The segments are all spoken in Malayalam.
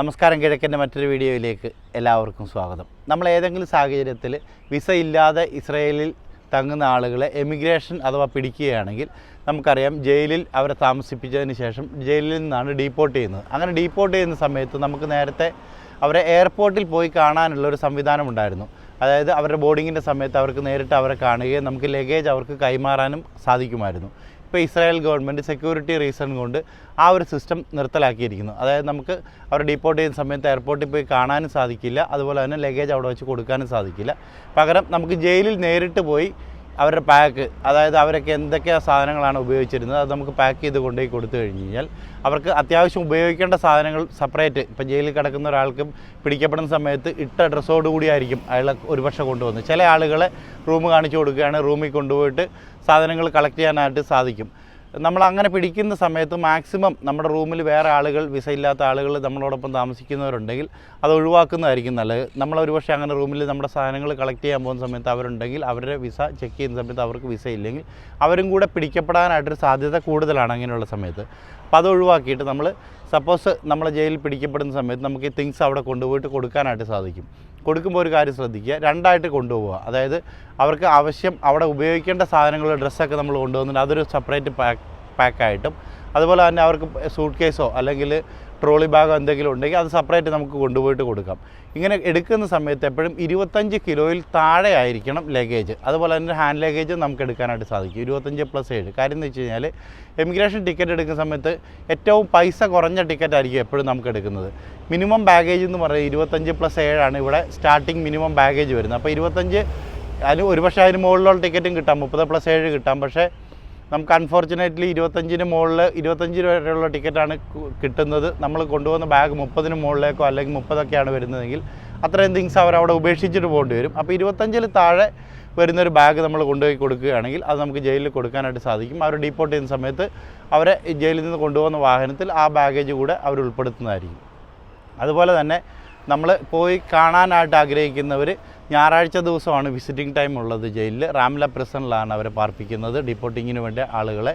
നമസ്കാരം കിഴക്കന്റെ മറ്റൊരു വീഡിയോയിലേക്ക് എല്ലാവർക്കും സ്വാഗതം. നമ്മൾ ഏതെങ്കിലും സാഹചര്യത്തിൽ വിസ ഇല്ലാതെ ഇസ്രയേലിൽ തങ്ങുന്ന ആളുകളെ എമിഗ്രേഷൻ അഥവാ പിടിക്കുകയാണെങ്കിൽ നമുക്കറിയാം ജയിലിൽ അവരെ താമസിപ്പിച്ചതിന് ശേഷം ജയിലിൽ നിന്നാണ് ഡീപ്പോർട്ട് ചെയ്യുന്നത്. അങ്ങനെ ഡീപ്പോർട്ട് ചെയ്യുന്ന സമയത്ത് നമുക്ക് നേരത്തെ അവരെ എയർപോർട്ടിൽ പോയി കാണാനുള്ള ഒരു സംവിധാനം ഉണ്ടായിരുന്നു. അതായത് അവരുടെ ബോർഡിങ്ങിന്റെ സമയത്ത് അവർക്ക് നേരിട്ട് അവരെ കാണുകയും നമുക്ക് ലഗേജ് അവർക്ക് കൈമാറാനും സാധിക്കുമായിരുന്നു. ഇപ്പോൾ ഇസ്രായേൽ ഗവൺമെന്റ് സെക്യൂരിറ്റി റീസൺ കൊണ്ട് ആ ഒരു സിസ്റ്റം നിർത്തലാക്കിയിരിക്കുന്നു. അതായത് നമുക്ക് അവർ ഡീപ്പോർട്ട് ചെയ്യുന്ന സമയത്ത് എയർപോർട്ടിൽ പോയി കാണാനും സാധിക്കില്ല. അതുപോലെ തന്നെ ലഗേജ് അവിടെ വെച്ച് കൊടുക്കാനും സാധിക്കില്ല. പകരം നമുക്ക് ജയിലിൽ നേരിട്ട് പോയി അവരുടെ പാക്ക് അതായത് അവരൊക്കെ എന്തൊക്കെ സാധനങ്ങളാണ് ഉപയോഗിച്ചിരുന്നത് അത് നമുക്ക് പാക്ക് ചെയ്ത് കൊണ്ടുപോയി കൊടുത്തു കഴിഞ്ഞ് കഴിഞ്ഞാൽ അവർക്ക് അത്യാവശ്യം ഉപയോഗിക്കേണ്ട സാധനങ്ങൾ സെപ്പറേറ്റ് ഇപ്പോൾ ജയിലിൽ കിടക്കുന്ന ഒരാൾക്ക് പിടിക്കപ്പെടുന്ന സമയത്ത് ഇട്ട ഡ്രസ്സോട് കൂടിയായിരിക്കും അയാളെ ഒരുപക്ഷെ കൊണ്ടുവന്ന്. ചില ആളുകളെ റൂം കാണിച്ചു കൊടുക്കുകയാണ് റൂമിൽ കൊണ്ടുപോയിട്ട് സാധനങ്ങൾ കളക്ട് ചെയ്യാനായിട്ട് സാധിക്കും. നമ്മൾ അങ്ങനെ പിടിക്കുന്ന സമയത്ത് മാക്സിമം നമ്മുടെ റൂമിൽ വേറെ ആളുകൾ വിസ ഇല്ലാത്ത ആളുകൾ നമ്മളോടൊപ്പം താമസിക്കുന്നവരുണ്ടെങ്കിൽ അത് ഒഴിവാക്കുന്നതായിരിക്കും നല്ലത്. നമ്മൾ ഒരുപക്ഷെ അങ്ങനെ റൂമിൽ നമ്മുടെ സാധനങ്ങൾ കളക്ട് ചെയ്യാൻ പോകുന്ന സമയത്ത് അവരുണ്ടെങ്കിൽ അവരുടെ വിസ ചെക്ക് ചെയ്യുന്ന സമയത്ത് അവർക്ക് വിസ ഇല്ലെങ്കിൽ അവരും കൂടെ പിടിക്കപ്പെടാനായിട്ടൊരു സാധ്യത കൂടുതലാണ് അങ്ങനെയുള്ള സമയത്ത്. അപ്പോൾ അത് ഒഴിവാക്കിയിട്ട് നമ്മൾ സപ്പോസ് നമ്മളെ ജയിലിൽ പിടിക്കപ്പെടുന്ന സമയത്ത് നമുക്ക് ഈ തിങ്സ് അവിടെ കൊണ്ടുപോയിട്ട് കൊടുക്കാനായിട്ട് സാധിക്കും. കൊടുക്കുമ്പോൾ ഒരു കാര്യം ശ്രദ്ധിക്കുക. രണ്ടായിട്ട് കൊണ്ടുപോവുക. അതായത് അവർക്ക് ആവശ്യം അവിടെ ഉപയോഗിക്കേണ്ട സാധനങ്ങൾ ഡ്രസ്സൊക്കെ നമ്മൾ കൊണ്ടുപോകുന്നുണ്ട് അതൊരു സെപ്പറേറ്റ് പാക്ക് പാക്കായിട്ടും. അതുപോലെ തന്നെ അവർക്ക് സൂട്ട് കേസോ അല്ലെങ്കിൽ ട്രോളി ബാഗോ എന്തെങ്കിലും ഉണ്ടെങ്കിൽ അത് സെപ്പറേറ്റ് നമുക്ക് കൊണ്ടുപോയിട്ട് കൊടുക്കാം. ഇങ്ങനെ എടുക്കുന്ന സമയത്ത് എപ്പോഴും ഇരുപത്തഞ്ച് കിലോയിൽ താഴെ ആയിരിക്കണം ലഗേജ് അതുപോലെ തന്നെ ഹാൻഡ് ലഗേജ് നമുക്ക് എടുക്കാനായിട്ട് സാധിക്കും. ഇരുപത്തഞ്ച് പ്ലസ് ഏഴ്. കാര്യം എന്ന് വെച്ച് കഴിഞ്ഞാൽ എമിഗ്രേഷൻ ടിക്കറ്റ് എടുക്കുന്ന സമയത്ത് ഏറ്റവും പൈസ കുറഞ്ഞ ടിക്കറ്റ് ആയിരിക്കും എപ്പോഴും നമുക്ക് എടുക്കുന്നത്. മിനിമം ബാഗേജ് എന്ന് പറയുന്നത് ഇരുപത്തഞ്ച് പ്ലസ് ഏഴാണ് ഇവിടെ സ്റ്റാർട്ടിങ് മിനിമം ബാഗേജ് വരുന്നത്. അപ്പോൾ ഇരുപത്തഞ്ച് അതിന് ഒരുപക്ഷെ അതിന് മുകളിലുള്ള ടിക്കറ്റും കിട്ടാം. മുപ്പത് പ്ലസ് ഏഴ് കിട്ടാം. പക്ഷേ നമുക്ക് അൺഫോർച്ചുനേറ്റ്ലി ഇരുപത്തഞ്ചിന് മുകളിൽ ഇരുപത്തഞ്ച് രൂപ വരെയുള്ള ടിക്കറ്റാണ് കിട്ടുന്നത്. നമ്മൾ കൊണ്ടുപോകുന്ന ബാഗ് മുപ്പതിന് മുകളിലേക്കോ അല്ലെങ്കിൽ മുപ്പതൊക്കെയാണ് വരുന്നതെങ്കിൽ അത്രയും തിങ്സ് അവർ അവിടെ ഉപേക്ഷിച്ചിട്ട് പോകേണ്ടി വരും. അപ്പോൾ ഇരുപത്തഞ്ചിൽ താഴെ വരുന്നൊരു ബാഗ് നമ്മൾ കൊണ്ടുപോയി കൊടുക്കുകയാണെങ്കിൽ അത് നമുക്ക് ജയിലിൽ കൊടുക്കാനായിട്ട് സാധിക്കും. അവർ ഡീപ്പോർട്ട് ചെയ്യുന്ന സമയത്ത് അവരെ ജയിലിൽ നിന്ന് കൊണ്ടുപോകുന്ന വാഹനത്തിൽ ആ ബാഗേജ് കൂടെ അവർ ഉൾപ്പെടുത്തുന്നതായിരിക്കും. അതുപോലെ തന്നെ നമ്മൾ പോയി കാണാനായിട്ട് ആഗ്രഹിക്കുന്നവർ ഞായറാഴ്ച ദിവസമാണ് വിസിറ്റിംഗ് ടൈം ഉള്ളത് ജയിലിൽ. റാംല പ്രിസണിലാണ് അവരെ പാർപ്പിക്കുന്നത്. ഡിപ്പോർട്ടിങ്ങിന് വേണ്ടി ആളുകളെ.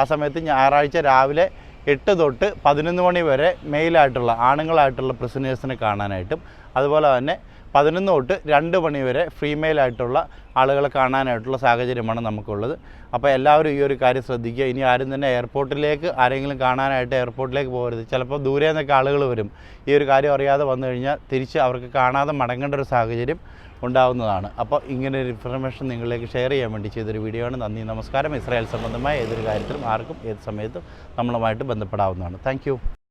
ആ സമയത്ത് ഞായറാഴ്ച രാവിലെ എട്ട് തൊട്ട് പതിനൊന്ന് മണി വരെ മെയിലായിട്ടുള്ള ആണുങ്ങളായിട്ടുള്ള പ്രിസനേഴ്സിനെ കാണാനായിട്ടും അതുപോലെ തന്നെ പതിനൊന്ന് തൊട്ട് രണ്ട് മണി വരെ ഫീമെയിലായിട്ടുള്ള ആളുകളെ കാണാനായിട്ടുള്ള സാഹചര്യമാണ് നമുക്കുള്ളത്. അപ്പോൾ എല്ലാവരും ഈ ഒരു കാര്യം ശ്രദ്ധിക്കുക. ഇനി ആരും തന്നെ എയർപോർട്ടിലേക്ക് ആരെങ്കിലും കാണാനായിട്ട് എയർപോർട്ടിലേക്ക് പോകരുത്. ചിലപ്പോൾ ദൂരെ നിന്നൊക്കെ ആളുകൾ വരും. ഈ ഒരു കാര്യം അറിയാതെ വന്നു കഴിഞ്ഞാൽ തിരിച്ച് അവർക്ക് കാണാതെ മടങ്ങേണ്ട ഒരു സാഹചര്യം ഉണ്ടാവുന്നതാണ്. അപ്പോൾ ഇങ്ങനെ ഒരു ഇൻഫർമേഷൻ നിങ്ങളിലേക്ക് ഷെയർ ചെയ്യാൻ വേണ്ടി ചെയ്തൊരു വീഡിയോ ആണ്. നന്ദി നമസ്കാരം. ഇസ്രായേൽ സംബന്ധമായ ഏതൊരു കാര്യത്തിലും ആർക്കും ഏത് സമയത്തും നമ്മളുമായിട്ട് ബന്ധപ്പെടാവുന്നതാണ്. താങ്ക്